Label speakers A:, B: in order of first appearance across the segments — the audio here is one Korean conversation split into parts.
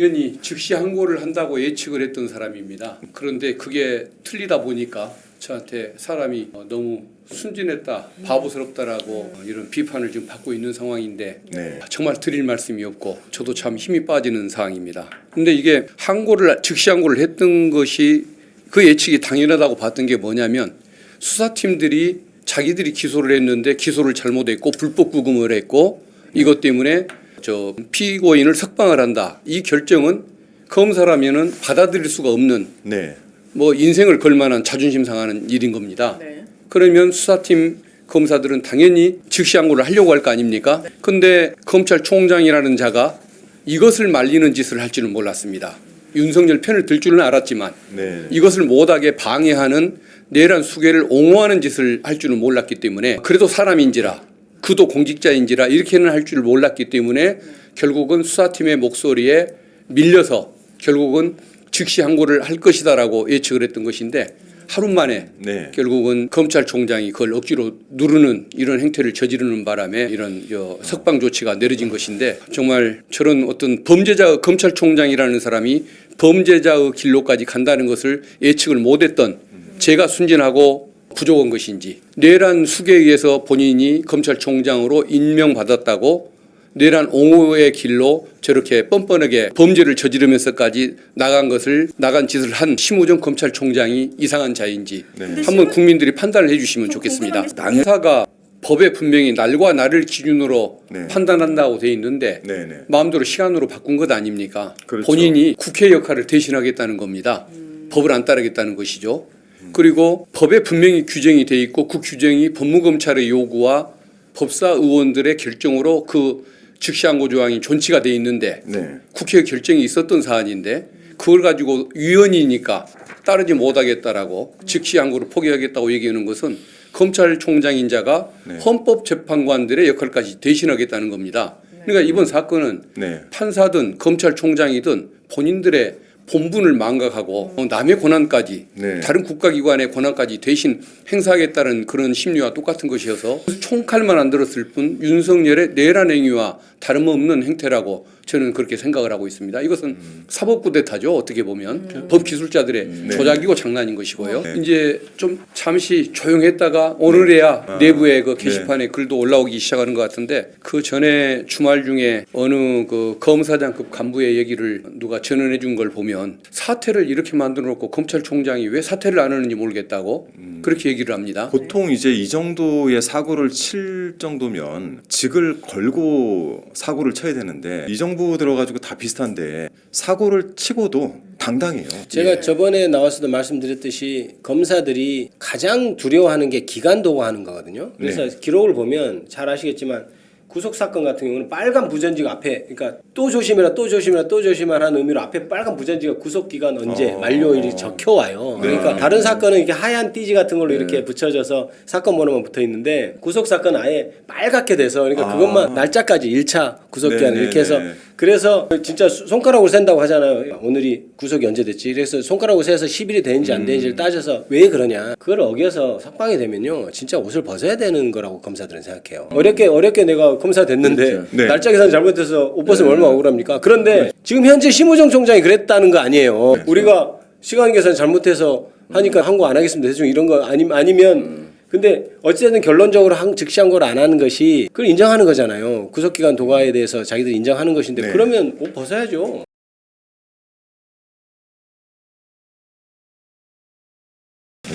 A: 당연히 즉시 항고를 한다고 예측을 했던 사람입니다. 그런데 그게 틀리다 보니까 저한테 사람이 어, 너무 순진했다, 바보스럽다라고 어, 이런 비판을 지금 받고 있는 상황인데
B: 네.
A: 정말 드릴 말씀이 없고 저도 참 힘이 빠지는 상황입니다. 근데 이게 항고를 즉시 항고를 했던 것이 그 예측이 당연하다고 봤던 게 뭐냐면 수사팀들이 자기들이 기소를 했는데 기소를 잘못했고 불법 구금을 했고 이것 때문에 저 피고인을 석방을 한다. 이 결정은 검사라면은 받아들일 수가 없는
B: 네.
A: 뭐 인생을 걸 만한 자존심 상하는 일인 겁니다.
C: 네.
A: 그러면 수사팀 검사들은 당연히 즉시 항고를 하려고 할 거 아닙니까? 근데 검찰총장이라는 자가 이것을 말리는 짓을 할 줄은 몰랐습니다. 윤석열 편을 들 줄은 알았지만
B: 네.
A: 이것을 못하게 방해하는 내란 수괴를 옹호하는 짓을 할 줄은 몰랐기 때문에 그래도 사람인지라 그도 공직자인지라 이렇게는 할 줄 몰랐기 때문에 결국은 수사팀의 목소리에 밀려서 결국은 즉시 항고를 할 것이다라고 예측을 했던 것인데 하루 만에
B: 네.
A: 결국은 검찰총장이 그걸 억지로 누르는 이런 행태를 저지르는 바람에 이런 저 석방 조치가 내려진 것인데 정말 저런 어떤 범죄자 검찰총장이라는 사람이 범죄자의 길로까지 간다는 것을 예측을 못했던 제가 순진하고 부족한 것인지 내란 수계에 의해서 본인이 검찰총장으로 임명받았다고 내란 옹호의 길로 저렇게 뻔뻔하게 범죄를 저지르면서까지 나간 것을 나간 짓을 한 심우정 검찰총장이 이상한 자인지
B: 네.
A: 한번 국민들이 판단을 해주시면
C: 저
A: 좋겠습니다. 당사가 법에 분명히 날과 날을 기준으로
B: 네.
A: 판단한다고 돼 있는데
B: 네. 네.
A: 마음대로 시간으로 바꾼 것 아닙니까?
B: 그렇죠.
A: 본인이 국회 역할을 대신하겠다는 겁니다. 법을 안 따르겠다는 것이죠. 그리고 법에 분명히 규정이 돼 있고 그 규정이 법무검찰의 요구와 법사 의원들의 결정으로 그 즉시항고 조항이 존치가 돼 있는데
B: 네.
A: 국회 결정이 있었던 사안인데 그걸 가지고 위헌이니까 따르지 못하겠다라고 즉시항고를 포기하겠다고 얘기하는 것은 검찰총장 인 자가
B: 네.
A: 헌법재판관들의 역할까지 대신하겠다는 겁니다. 그러니까 이번 사건은
B: 네.
A: 판사든 검찰총장이든 본인들의 본분을 망각하고 어, 남의 권한까지
B: 네.
A: 다른 국가기관의 권한까지 대신 행사하겠다는 그런 심리와 똑같은 것이어서 총칼만 안 들었을 뿐 윤석열의 내란 행위와 다름없는 행태라고 저는 그렇게 생각을 하고 있습니다. 이것은 사법 쿠데타죠. 어떻게 보면 법 기술자들의
B: 네.
A: 조작이고 장난인 것이고요.
B: 네.
A: 이제 좀 잠시 조용했다가 오늘에야
B: 아.
A: 내부에 그 게시판에 글도 올라오기 시작하는 것 같은데 그 전에 주말 중에 어느 그 검사장급 간부의 얘기를 누가 전언해 준 걸 보면 사태를 이렇게 만들어 놓고 검찰총장이 왜 사퇴를 안 하는지 모르겠다고 그렇게 얘기를 합니다.
B: 보통 이제 이 정도의 사고를 칠 정도면 직을 걸고 사고를 쳐야 되는데 이 정부 들어가지고 다 비슷한데 사고를 치고도 당당해요.
D: 제가
B: 예.
D: 저번에 나와서도 말씀드렸듯이 검사들이 가장 두려워하는 게 기간 도구 하는 거거든요. 그래서
B: 네.
D: 기록을 보면 잘 아시겠지만 구속 사건 같은 경우는 빨간 부전지가 앞에 그러니까 또 조심해라 또 조심해라 또 조심해라 하는 의미로 앞에 빨간 부전지가 구속 기간 언제
B: 어.
D: 만료일이 적혀 와요.
B: 네.
D: 그러니까 다른 사건은 이렇게 하얀 띠지 같은 걸로 이렇게 붙여져서 사건 번호만 붙어 있는데 구속 사건 은 아예 빨갛게 돼서 그러니까
B: 아.
D: 그것만 날짜까지 1차 구속 기간
B: 네,
D: 이렇게
B: 네,
D: 해서
B: 네.
D: 그래서 진짜 수- 손가락으로 센다고 하잖아요. 오늘이 구속이 언제 됐지? 그래서 손가락으로 세서 10일이 되는지 안
B: 음.
D: 되는지를 따져서 왜 그러냐? 그걸 어겨서 석방이 되면요, 진짜 옷을 벗어야 되는 거라고 검사들은 생각해요. 어렵게 어렵게 내가 검사 됐는데
B: 네.
D: 날짜 계산 잘못해서 옷 벗으면 얼마나 억울합니까? 그런데 지금 현재 심우정 총장이 그랬다는 거 아니에요. 우리가 시간 계산 잘못해서 하니까 항고 안 하겠습니다. 대충 이런 거 아니 아니면. 근데 어쨌든 결론적으로 한, 즉시 항고를 안 하는 것이 그걸 인정하는 거잖아요. 구속기간 도과에 대해서 자기들이 인정하는 것인데
B: 네.
D: 그러면 옷 벗어야죠.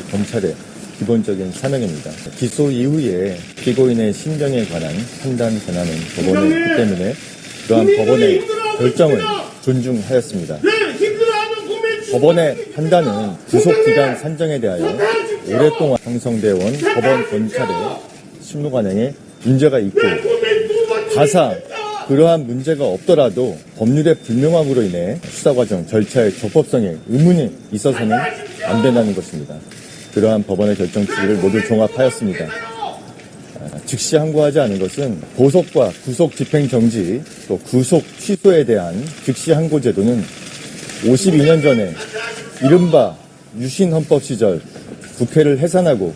E: 검찰의 기본적인 사명입니다. 기소 이후에 피고인의 신병에 관한 판단 권한은 법원에 있기 때문에 그러한 법원의 결정을 존중하였습니다. 법원의 판단은 구속 기간 산정에 대하여 오랫동안 형성되어 온 법원 검찰의 실무관행에 문제가 있고 가사 그러한 문제가 없더라도 법률의 불명확으로 인해 수사 과정 절차의 적법성에 의문이 있어서는 안 된다는 것입니다. 그러한 법원의 결정 취지를 모두 종합하였습니다. 아, 즉시 항고하지 않은 것은 보석과 구속 집행 정지 또 구속 취소에 대한 즉시 항고 제도는 52년 전에 이른바 유신 헌법 시절 국회를 해산하고